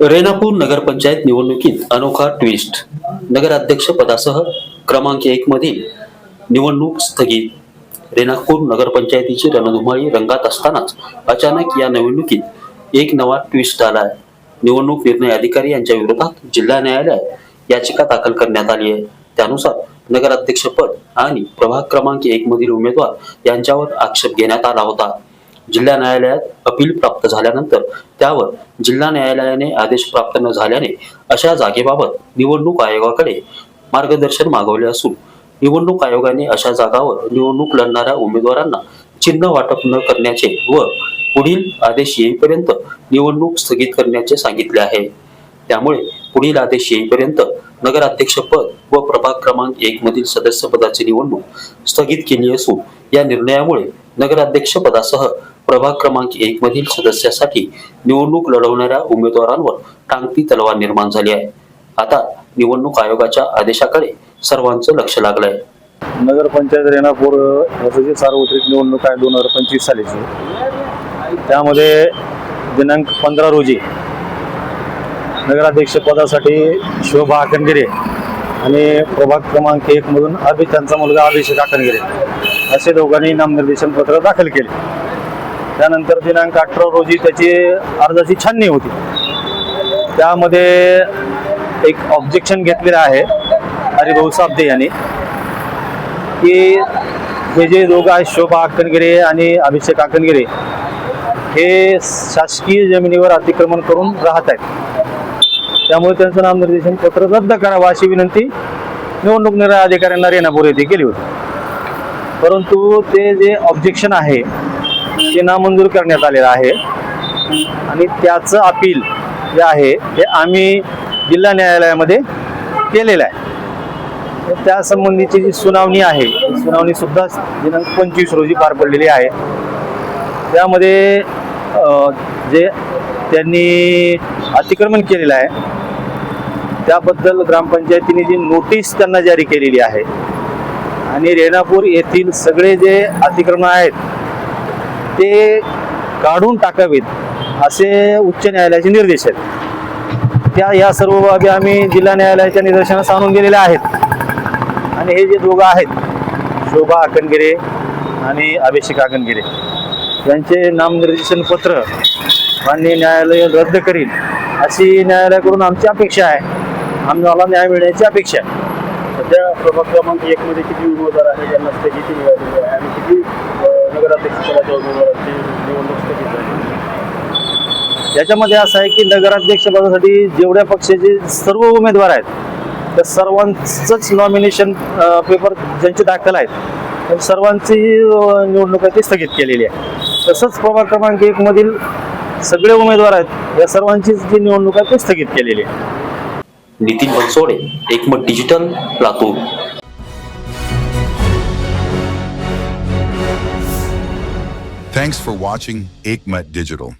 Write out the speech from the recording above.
रेणापूर नगरपंचायत निवडणुकीत अनोखा ट्विस्ट नगराध्यक्ष पदासह क्रमांक एक मधील निवडणूक स्थगित. रेणापूर नगरपंचायतीची रणधुमाळी रंगात असतानाच अचानक या निवडणुकीत एक नवा ट्विस्ट आलाय. निवडणूक निर्णय अधिकारी यांच्या विरोधात जिल्हा न्यायालयात याचिका दाखल करण्यात आली आहे. त्यानुसार नगराध्यक्षपद आणि प्रभाग क्रमांक एक मधील उमेदवार यांच्यावर आक्षेप घेण्यात आला होता. जिल्हा न्यायालयात अपील प्राप्त झाल्यानंतर त्यावर जिल्हा न्यायालयाने आदेश प्राप्त न झाल्याने अशा जागेबाबत निवडणूक आयोगाकडे मार्गदर्शन मागवले असून निवडणूक आयोगाने अशा जागावर निवडणूक लढणाऱ्या उमेदवारांना चिन्ह वाटप न करण्याचे व पुढील आदेश येईपर्यंत निवडणूक स्थगित करण्याचे सांगितले आहे. त्यामुळे पुढील आदेश येईपर्यंत नगराध्यक्षपद व प्रभाग क्रमांक एक मधील सदस्य पदाची निवडणूक स्थगित केली असून या निर्णयामुळे नगराध्यक्ष पदासह प्रभाग क्रमांक एक मधील सदस्यासाठी निवडणूक लढवणाऱ्या उमेदवारांवर टांगती तलवार निर्माण झाली आहे. आता निवडणूक आयोगाच्या आदेशाकडे सर्वांचं लक्ष लागलंय. नगरपंचायत रेणापूर याचं जे सार्वत्रिक निवडणूक आहे दोन हजार पंचवीस सालीची. त्यामध्ये दिनांक पंधरा रोजी नगराध्यक्ष पदासाठी शोभा आकणगिरे आणि प्रभाग क्रमांक एक मधून अभि त्यांचा मुलगा अभिषेक आकणगिरे असे दोघांनी नामनिर्देशन पत्र दाखल केले. त्यानंतर दिनांक अठरा रोजी त्याची अर्जाची छाननी होती. त्यामध्ये एक ऑब्जेक्शन घेतलेलं आहे हरिभाऊ साबदे यांनी की हे जे दोघं आहेत शोभा आकणगिरे आणि अभिषेक आकणगिरे हे शासकीय जमिनीवर अतिक्रमण करून राहत आहेत. त्यामुळे त्यांचं नामनिर्देशन पत्र रद्द करावं अशी विनंती निवडणूक निर्णय अधिकाऱ्यांना रेणापूर येथे केली होती. परंतु ते जे ऑब्जेक्शन आहे ते नामंजूर करण्यात आलेलं आहे. आणि त्याचं अपील जे आहे ते आम्ही जिल्हा न्यायालयामध्ये केलेलं आहे. तर त्या संबंधीची जी सुनावणी आहे ती सुनावणी सुद्धा दिनांक पंचवीस रोजी पार पडलेली आहे. त्यामध्ये जे त्यांनी अतिक्रमण केलेलं आहे त्याबद्दल ग्रामपंचायतीने जी नोटीस त्यांना जारी केलेली आहे आणि रेणापूर येथील सगळे जे अतिक्रमण आहेत ते काढून टाकावेत असे उच्च न्यायालयाचे निर्देश आहेत. त्या या सर्व बाबी आम्ही जिल्हा न्यायालयाच्या निदर्शनास आणून दिलेल्या आहेत. आणि हे जे दोघं आहेत शोभा आकणगिरे आणि अभिषेक आकणगिरे यांचे नामनिर्देशन पत्र माननीय न्यायालय रद्द करील अशी न्यायालयाकडून आमची अपेक्षा आहे. आम्हाला न्याय मिळण्याची अपेक्षा आहे. सध्या प्रभाग क्रमांक एक मध्ये किती उमेदवार आहे ज्यांना स्थगिती मिळालेली आहे. आणि किती नगराध्यक्षपदाच्या नगराध्यक्ष उमेदवारांची निवडणूक स्थगित झाली याच्यामध्ये असं आहे की नगराध्यक्ष पदासाठी जेवढ्या पक्षाचे सर्व उमेदवार आहेत त्या सर्वांचंच नॉमिनेशन पेपर ज्यांचे दाखल आहेत सर्वांची निवडणूक आहे ती स्थगित केलेली आहे. तसंच प्रभाग क्रमांक एक मधील सगळे उमेदवार आहेत या सर्वांचीच जी निवडणूक आहे ती स्थगित केलेली आहे. नितिन बनसोड़े एक मत digital Thanks for watching Ekmat Digital.